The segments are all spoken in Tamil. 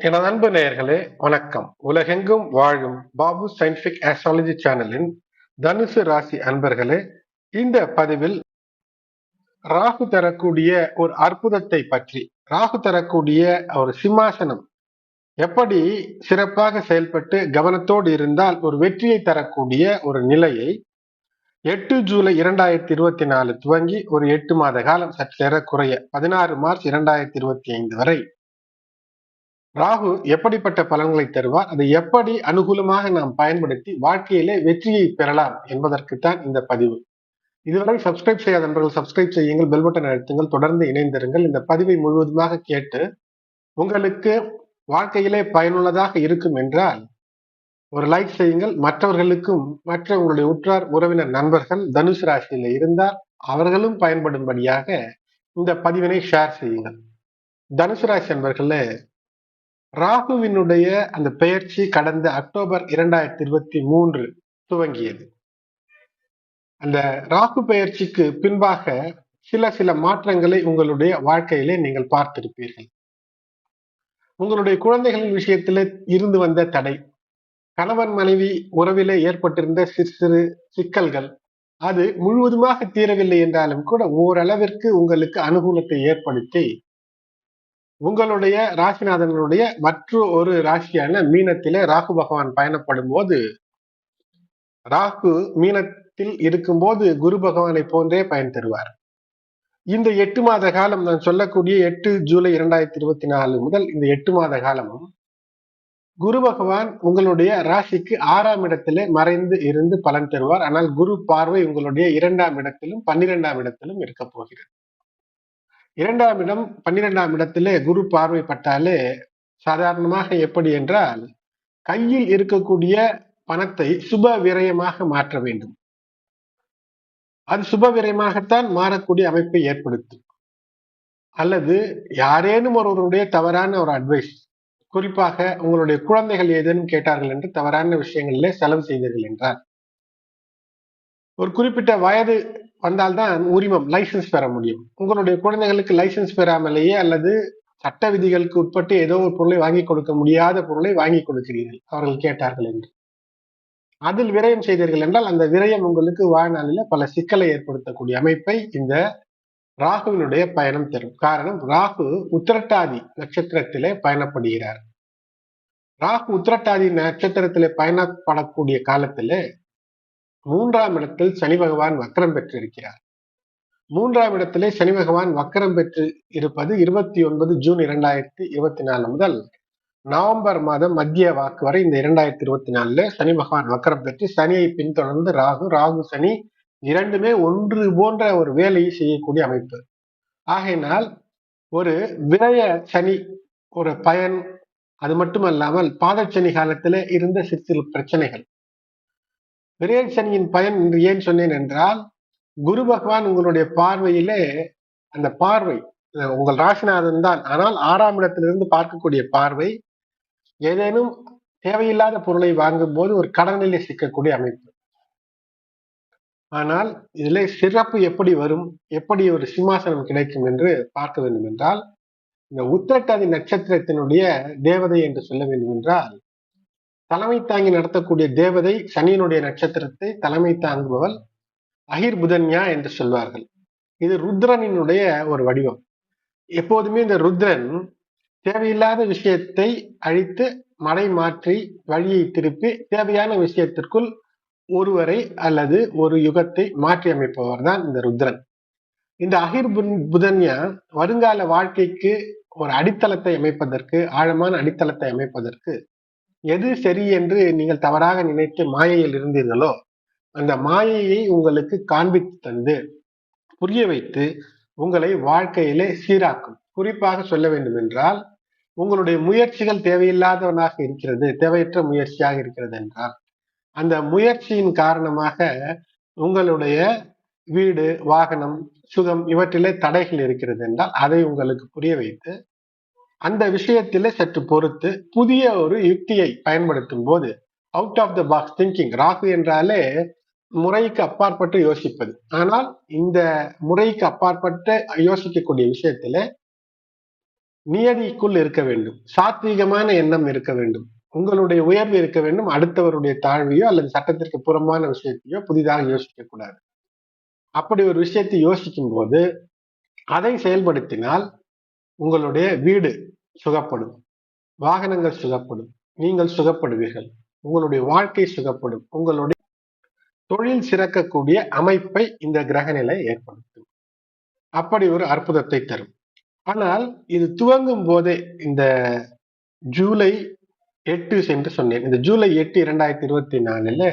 எனது அன்பு நேயர்களே வணக்கம். உலகெங்கும் வாழும் பாபு சயின்டிபிக் ஆஸ்ட்ராலஜி சேனலின் தனுசு ராசி அன்பர்களே இந்த பதிவில் ராகு தரக்கூடிய ஒரு அற்புதத்தை பற்றி ராகு தரக்கூடிய ஒரு சிம்மாசனம் எப்படி சிறப்பாக செயல்பட்டு கவனத்தோடு இருந்தால் ஒரு வெற்றியை தரக்கூடிய ஒரு நிலையை எட்டு ஜூலை இரண்டாயிரத்தி இருபத்தி நாலு துவங்கி ஒரு எட்டு மாத காலம் சற்றேற குறைய பதினாறு மார்ச் இரண்டாயிரத்தி இருபத்தி ஐந்து வரை ராகு எப்படிப்பட்ட பலன்களை தருவார்? அதை எப்படி அனுகூலமாக நாம் பயன்படுத்தி வாழ்க்கையிலே வெற்றியை பெறலாம் என்பதற்குத்தான் இந்த பதிவு. இதுவரை சப்ஸ்கிரைப் செய்யாத நண்பர்கள் சப்ஸ்கிரைப் செய்யுங்கள் பெல் பட்டன் அழுத்துங்கள் தொடர்ந்து இணைந்திருங்கள். இந்த பதிவை முழுவதுமாக கேட்டு உங்களுக்கு வாழ்க்கையிலே பயனுள்ளதாக இருக்கும் என்றால் ஒரு லைக் செய்யுங்கள். மற்றவர்களுக்கும் மற்ற உங்களுடைய உற்றார் உறவினர் நண்பர்கள் தனுசு ராசியில் இருந்தால் அவர்களும் பயன்படும்படியாக இந்த பதிவினை ஷேர் செய்யுங்கள். தனுசு ராசி நண்பர்களே ராகுவினுடைய அந்த பெயர்ச்சி கடந்த அக்டோபர் இரண்டாயிரத்தி இருபத்தி மூன்று துவங்கியது. அந்த ராகு பெயர்ச்சிக்கு பின்பாக சில சில மாற்றங்களை உங்களுடைய வாழ்க்கையிலே நீங்கள் பார்த்திருப்பீர்கள். உங்களுடைய குழந்தைகளின் விஷயத்திலே இருந்து வந்த தடை கணவன் மனைவி உறவிலே ஏற்பட்டிருந்த சிறு சிறு சிக்கல்கள் அது முழுவதுமாக தீரவில்லை என்றாலும் கூட ஓரளவிற்கு உங்களுக்கு அனுகூலத்தை ஏற்படுத்தி உங்களுடைய ராசிநாதனுடைய மற்ற ஒரு ராசியான மீனத்திலே ராகு பகவான் பயணப்படும் போது ராகு மீனத்தில் இருக்கும்போது குரு பகவானை போன்றே பயன் தருவார். இந்த எட்டு மாத காலம் நான் சொல்லக்கூடிய எட்டு ஜூலை இரண்டாயிரத்தி இருபத்தி நாலு முதல் இந்த எட்டு மாத காலமும் குரு பகவான் உங்களுடைய ராசிக்கு ஆறாம் இடத்திலே மறைந்து இருந்து பலன் தருவார். ஆனால் குரு பார்வை உங்களுடைய இரண்டாம் இடத்திலும் பன்னிரெண்டாம் இடத்திலும் இருக்க போகிறது. இரண்டாம் இடம் பன்னிரெண்டாம் இடத்திலே குரு பார்வைப்பட்டாலே சாதாரணமாக எப்படி என்றால் கையில் இருக்கக்கூடிய பணத்தை சுப விரயமாக மாற்ற வேண்டும். அது சுப விரயமாகத்தான் மாறக்கூடிய அமைப்பை ஏற்படுத்தும். அல்லது யாரேனும் ஒருவருடைய தவறான ஒரு அட்வைஸ் குறிப்பாக உங்களுடைய குழந்தைகள் ஏதேனும் கேட்டார்கள் என்று தவறான விஷயங்களிலே செலவு செய்தீர்கள் என்றார் ஒரு குறிப்பிட்ட வயது வந்தால்தான் உரிமம் லைசன்ஸ் பெற முடியும். உங்களுடைய குழந்தைகளுக்கு லைசன்ஸ் பெறாமலேயே அல்லது சட்ட விதிகளுக்கு உட்பட்டு ஏதோ ஒரு பொருளை வாங்கி கொடுக்க முடியாத பொருளை வாங்கி கொடுக்கிறீர்கள் அவர்கள் கேட்டார்கள் என்று. அதில் விரயம் செய்தீர்கள் என்றால் அந்த விரயம் உங்களுக்கு வாழ்நாளில் பல சிக்கலை ஏற்படுத்தக்கூடிய அமைப்பை இந்த ராகுவினுடைய பயணம் தரும். காரணம் ராகு உத்திரட்டாதி நட்சத்திரத்திலே பயணப்படுகிறார். ராகு உத்திரட்டாதி நட்சத்திரத்திலே பயணப்படக்கூடிய காலத்திலே மூன்றாம் இடத்தில் சனி பகவான் வக்கரம் பெற்றிருக்கிறார். மூன்றாம் இடத்திலே சனி பகவான் வக்கரம் பெற்று இருப்பது இருபத்தி ஒன்பது ஜூன் இரண்டாயிரத்தி இருபத்தி நாலு முதல் நவம்பர் மாதம் மத்திய வாக்கு வரை இந்த இரண்டாயிரத்தி இருபத்தி நாலுல சனி பகவான் வக்கரம் பெற்று சனியை பின்தொடர்ந்து ராகு ராகு சனி இரண்டுமே ஒன்று போன்ற ஒரு வேலையை செய்யக்கூடிய அமைப்பு. ஆகையினால் ஒரு விரய சனி ஒரு பயன் அது மட்டுமல்லாமல் பாதச்சனி காலத்தில் இருந்த சிறு சிறு பிரச்சனைகள் பிரேசனியின் பயன் என்று ஏன் சொன்னேன் என்றால் குரு பகவான் உங்களுடைய பார்வையிலே அந்த பார்வை உங்கள் ராசிநாதன் தான். ஆனால் ஆறாம் இடத்திலிருந்து பார்க்கக்கூடிய பார்வை ஏதேனும் தேவையில்லாத பொருளை வாங்கும் போது ஒரு கடனிலே சிக்கக்கூடிய அமைப்பு. ஆனால் இதிலே சிறப்பு எப்படி வரும் எப்படி ஒரு சிம்மாசனம் கிடைக்கும் என்று பார்க்க வேண்டும் என்றால் இந்த உத்திரட்டாதி நட்சத்திரத்தினுடைய தேவதை என்று சொல்ல வேண்டும் என்றால் தலைமை தாங்கி நடத்தக்கூடிய தேவதை சனியினுடைய நட்சத்திரத்தை தலைமை தாங்குபவள் அகிர் புதன்யா என்று சொல்வார்கள். இது ருத்ரனினுடைய ஒரு வடிவம். எப்போதுமே இந்த ருத்ரன் தேவையில்லாத விஷயத்தை அழித்து மடை மாற்றி வழியை திருப்பி தேவையான விஷயத்திற்குள் ஒருவரை அல்லது ஒரு யுகத்தை மாற்றி அமைப்பவர் தான் இந்த ருத்ரன். இந்த அகிர் புதன்யா வருங்கால வாழ்க்கைக்கு ஒரு அடித்தளத்தை அமைப்பதற்கு ஆழமான அடித்தளத்தை அமைப்பதற்கு எது சரி என்று நீங்கள் தவறாக நினைத்து மாயையில் இருந்தீர்களோ அந்த மாயையை உங்களுக்கு காண்பித்து தந்து புரிய வைத்து உங்களை வாழ்க்கையிலே சீராக்கும். குறிப்பாக சொல்ல வேண்டும் என்றால் உங்களுடைய முயற்சிகள் தேவையில்லாதவனாக இருக்கிறது தேவையற்ற முயற்சியாக இருக்கிறது என்றால் அந்த முயற்சியின் காரணமாக உங்களுடைய வீடு வாகனம் சுகம் இவற்றிலே தடைகள் இருக்கிறது என்றால் அதை உங்களுக்கு புரிய வைத்து அந்த விஷயத்திலே சற்று பொறுத்து புதிய ஒரு யுக்தியை பயன்படுத்தும் போது out of the box thinking Rahu என்றாலே முறைக்கு அப்பாற்பட்டு யோசிப்பது. ஆனால் இந்த முறைக்கு அப்பாற்பட்டு யோசிக்கக்கூடிய விஷயத்துல நியதிக்குள் இருக்க வேண்டும். சாத்வீகமான எண்ணம் இருக்க வேண்டும். உங்களுடைய உயர்வு இருக்க வேண்டும். அடுத்தவருடைய தாழ்வையோ அல்லது சட்டத்திற்கு புறமான விஷயத்தையோ புதிதாக யோசிக்க கூடாது. அப்படி ஒரு விஷயத்தை யோசிக்கும் போது அதை செயல்படுத்தினால் உங்களுடைய வீடு சுகப்படும். வாகனங்கள் சுகப்படும். நீங்கள் சுகப்படுவீர்கள். உங்களுடைய வாழ்க்கை சுகப்படும். உங்களுடைய தொழில் சிறக்கக்கூடிய அமைப்பை இந்த கிரகநிலை ஏற்படுத்தும். அப்படி ஒரு அற்புதத்தை தரும். ஆனால் இது துவங்கும் போதே இந்த ஜூலை எட்டு என்று சொன்னேன். இந்த ஜூலை எட்டு இரண்டாயிரத்தி இருபத்தி நாலுல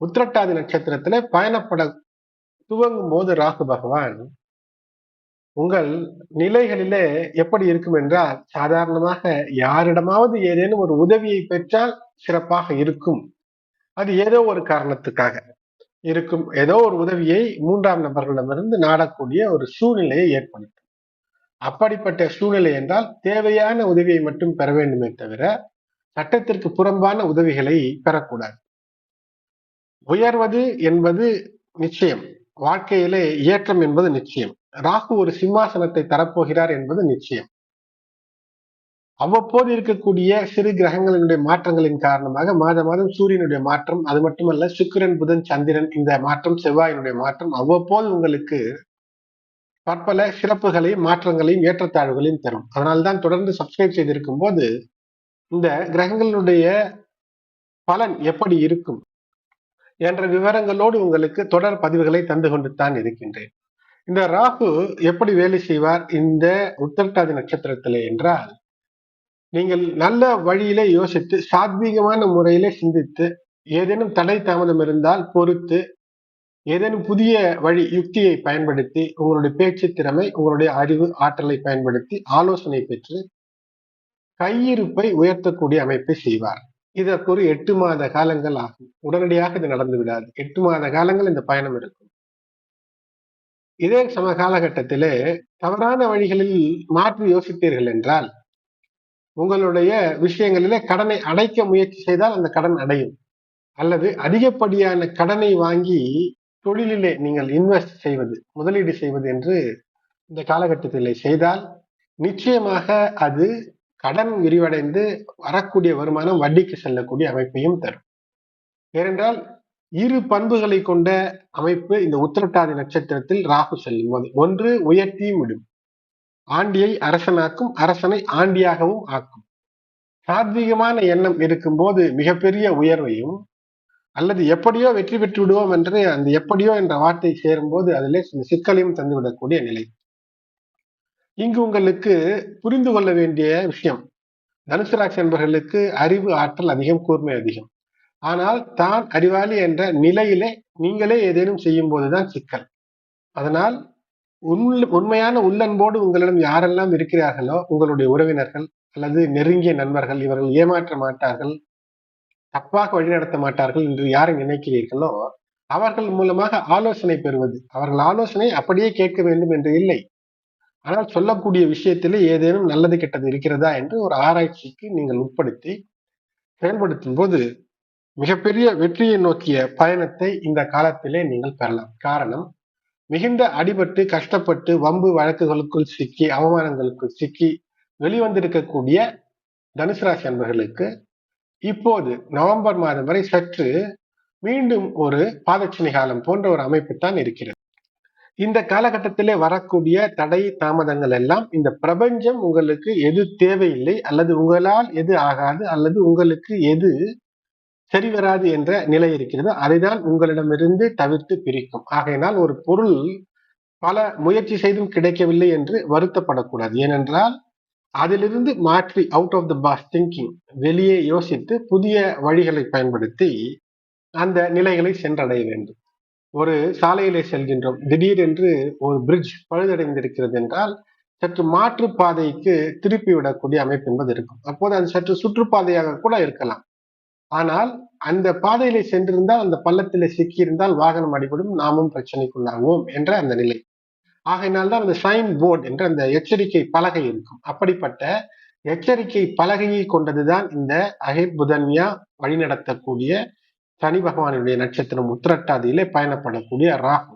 உத்திரட்டாதி நட்சத்திரத்துல பயணப்பட துவங்கும் போது ராகு பகவான் உங்கள் நிலைகளிலே எப்படி இருக்கும் என்றால் சாதாரணமாக யாரிடமாவது ஏதேனும் ஒரு உதவியை பெற்றால் சிறப்பாக இருக்கும். அது ஏதோ ஒரு காரணத்துக்காக இருக்கும். ஏதோ ஒரு உதவியை மூன்றாம் நபர்களிடமிருந்து நாடக்கூடிய ஒரு சூழ்நிலையை ஏற்படுத்தும். அப்படிப்பட்ட சூழ்நிலை என்றால் தேவையான உதவியை மட்டும் பெற வேண்டுமே தவிர சட்டத்திற்கு புறம்பான உதவிகளை பெறக்கூடாது. உயர்வது என்பது நிச்சயம். வாழ்க்கையிலே ஏற்றம் என்பது நிச்சயம். ராகு ஒரு சிம்மாசனத்தை தரப்போகிறார் என்பது நிச்சயம். அவ்வப்போது இருக்கக்கூடிய சிறு கிரகங்களினுடைய மாற்றங்களின் காரணமாக மாத மாதம் சூரியனுடைய மாற்றம் அது மட்டுமல்ல சுக்கிரன் புதன் சந்திரன் இந்த மாற்றம் செவ்வாயினுடைய மாற்றம் அவ்வப்போது உங்களுக்கு பற்பல சிறப்புகளையும் மாற்றங்களையும் ஏற்றத்தாழ்வுகளையும் தரும். அதனால்தான் தொடர்ந்து சப்ஸ்கிரைப் செய்திருக்கும் போது இந்த கிரகங்களுடைய பலன் எப்படி இருக்கும் என்ற விவரங்களோடு உங்களுக்கு தொடர் பதிவுகளை தந்து கொண்டு தான் இருக்கின்றேன். இந்த ராகு எப்படி வேலை செய்வார் இந்த உத்தரட்டாதி நட்சத்திரத்திலே என்றால் நீங்கள் நல்ல வழியில யோசித்து சாத்வீகமான முறையிலே சிந்தித்து ஏதேனும் தடை தாமதம் இருந்தால் பொறுத்து ஏதேனும் புதிய வழி யுக்தியை பயன்படுத்தி உங்களுடைய பேச்சு திறமை உங்களுடைய அறிவு ஆற்றலை பயன்படுத்தி ஆலோசனை பெற்று கையிருப்பை உயர்த்தக்கூடிய அமைப்பை செய்வார். இதற்கு ஒரு எட்டு மாத காலங்கள் ஆகும். உடனடியாக இது நடந்து விடாது எட்டு மாத காலங்கள் இந்த பயணம் இருக்கும். இதே சம காலகட்டத்திலே தவறான வழிகளில் மாற்றி யோசித்தீர்கள் என்றால் உங்களுடைய விஷயங்களிலே கடனை அடைக்க முயற்சி செய்தால் அந்த கடன் அடையும். அல்லது அதிகப்படியான கடனை வாங்கி தொழிலிலே நீங்கள் இன்வெஸ்ட் செய்வது முதலீடு செய்வது என்று இந்த காலகட்டத்தில் செய்தால் நிச்சயமாக அது கடன் விரிவடைந்து வரக்கூடிய வருமானம் வட்டிக்கு செல்லக்கூடிய அமைப்பையும் தரும். ஏனென்றால் இரு பண்புகளை கொண்ட அமைப்பு இந்த உத்திரட்டாதி நட்சத்திரத்தில் ராகு செல்லும் ஒன்று உயர்த்தியும் விடும். ஆண்டியை அரசனாக்கும் அரசனை ஆண்டியாகவும் ஆக்கும். சாத்வீகமான எண்ணம் இருக்கும்போது மிகப்பெரிய உயர்வையும் அல்லது எப்படியோ வெற்றி பெற்று விடுவோம் என்று அந்த எப்படியோ என்ற வார்த்தை சேரும்போது அதிலே சிக்கலையும் தந்துவிடக்கூடிய நிலை. இங்கு உங்களுக்கு புரிந்து கொள்ள வேண்டிய விஷயம் தனுசு ராசி என்பவர்களுக்கு அறிவு ஆற்றல் அதிகம் கூர்மை அதிகம். ஆனால் தான் அறிவாளி என்ற நிலையிலே நீங்களே ஏதேனும் செய்யும் போதுதான் சிக்கல். அதனால் உண்மையான உள்ளன்போடு உங்களிடம் யாரெல்லாம் இருக்கிறார்களோ உங்களுடைய உறவினர்கள் அல்லது நெருங்கிய நண்பர்கள் இவர்கள் ஏமாற்ற மாட்டார்கள் தப்பாக வழிநடத்த மாட்டார்கள் என்று யாரை நினைக்கிறீர்களோ அவர்கள் மூலமாக ஆலோசனை பெறுவது. அவர்கள் ஆலோசனை அப்படியே கேட்க வேண்டும் என்று இல்லை. ஆனால் சொல்லக்கூடிய விஷயத்திலே ஏதேனும் நல்லது கெட்டது இருக்கிறதா என்று ஒரு ஆராய்ச்சிக்கு நீங்கள் உட்படுத்தி செயல்படுத்தும் போது மிகப்பெரிய வெற்றியை நோக்கிய பயணத்தை இந்த காலத்திலே நீங்கள் பெறலாம். காரணம் மிகுந்த அடிபட்டு கஷ்டப்பட்டு வம்பு வழக்குகளுக்குள் சிக்கி அவமானங்களுக்குள் சிக்கி வெளிவந்திருக்கக்கூடிய தனுசு ராசி அன்பர்களுக்கு இப்போது நவம்பர் மாதம் வரை சற்று மீண்டும் ஒரு பாதச்சினி காலம் போன்ற ஒரு அமைப்பு தான் இருக்கிறது. இந்த காலகட்டத்திலே வரக்கூடிய தடை தாமதங்கள் எல்லாம் இந்த பிரபஞ்சம் உங்களுக்கு எது தேவையில்லை அல்லது உங்களால் எது ஆகாது அல்லது உங்களுக்கு எது சரி வராது என்ற நிலை இருக்கிறது. அதைதான் உங்களிடமிருந்து தவிர்த்து பிரிக்கும். ஆகையினால் ஒரு பொருள் பல முயற்சி செய்தும் கிடைக்கவில்லை என்று வருத்தப்படக்கூடாது. ஏனென்றால் அதிலிருந்து மாற்றி out of the box thinking வெளியே யோசித்து புதிய வழிகளை பயன்படுத்தி அந்த நிலைகளை சென்றடைய வேண்டும். ஒரு சாலையிலே செல்கின்றோம். திடீரென்று ஒரு பிரிட்ஜ் பழுதடைந்திருக்கிறது என்றால் சற்று மாற்று பாதைக்கு திருப்பி விடக்கூடிய அமைப்பு என்பது இருக்கும். அப்போது அது சற்று சுற்றுப்பாதையாக கூட இருக்கலாம். ஆனால் அந்த பாதையில சென்றிருந்தால் அந்த பள்ளத்தில் சிக்கியிருந்தால் வாகனம் அடிபடும் நாமும் பிரச்சனைக்குள்ளாகுவோம் என்ற அந்த நிலை. ஆகையினால்தான் அந்த சைன் போர்டு என்ற அந்த எச்சரிக்கை பலகை இருக்கும். அப்படிப்பட்ட எச்சரிக்கை பலகையை கொண்டதுதான் இந்த அஹிர் புதன்யா வழிநடத்தக்கூடிய சனி பகவானுடைய நட்சத்திரம் உத்திரட்டாதியிலே பயணப்படக்கூடிய ராகு.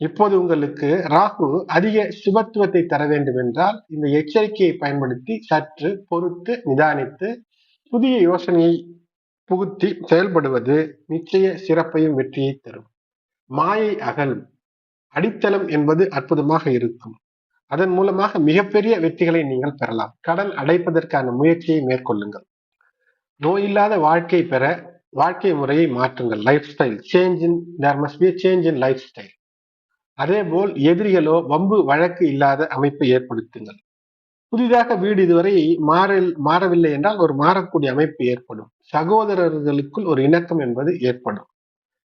இப்போது உங்களுக்கு ராகு அதிக சுபத்துவத்தை தர வேண்டும் என்றால் இந்த எச்சரிக்கையை பயன்படுத்தி சற்று பொறுத்து நிதானித்து புதிய யோசனையை புகுத்தி செயல்படுவது நிச்சய சிறப்பையும் வெற்றியை தரும். மாயை அகலும் அடித்தளம் என்பது அற்புதமாக இருக்கும். அதன் மூலமாக மிகப்பெரிய வெற்றிகளை நீங்கள் பெறலாம். கடன் அடைப்பதற்கான முயற்சியை மேற்கொள்ளுங்கள். நோயில்லாத வாழ்க்கை பெற வாழ்க்கை முறையை மாற்றுங்கள். Lifestyle change in there must be change in lifestyle அதே போல் எதிரிகளோ வம்பு வழக்கு இல்லாத அமைப்பை ஏற்படுத்துங்கள். புதிதாக வீடு இதுவரை மாற மாறவில்லை என்றால் ஒரு மாறக்கூடிய அமைப்பு ஏற்படும். சகோதரர்களுக்குள் ஒரு இணக்கம் என்பது ஏற்படும்.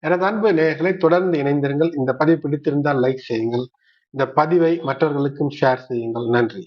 எனது அன்பு நேயர்களை தொடர்ந்து இணைந்திருங்கள். இந்த பதிவு பிடித்திருந்தால் லைக் செய்யுங்கள். இந்த பதிவை மற்றவர்களுக்கும் ஷேர் செய்யுங்கள். நன்றி.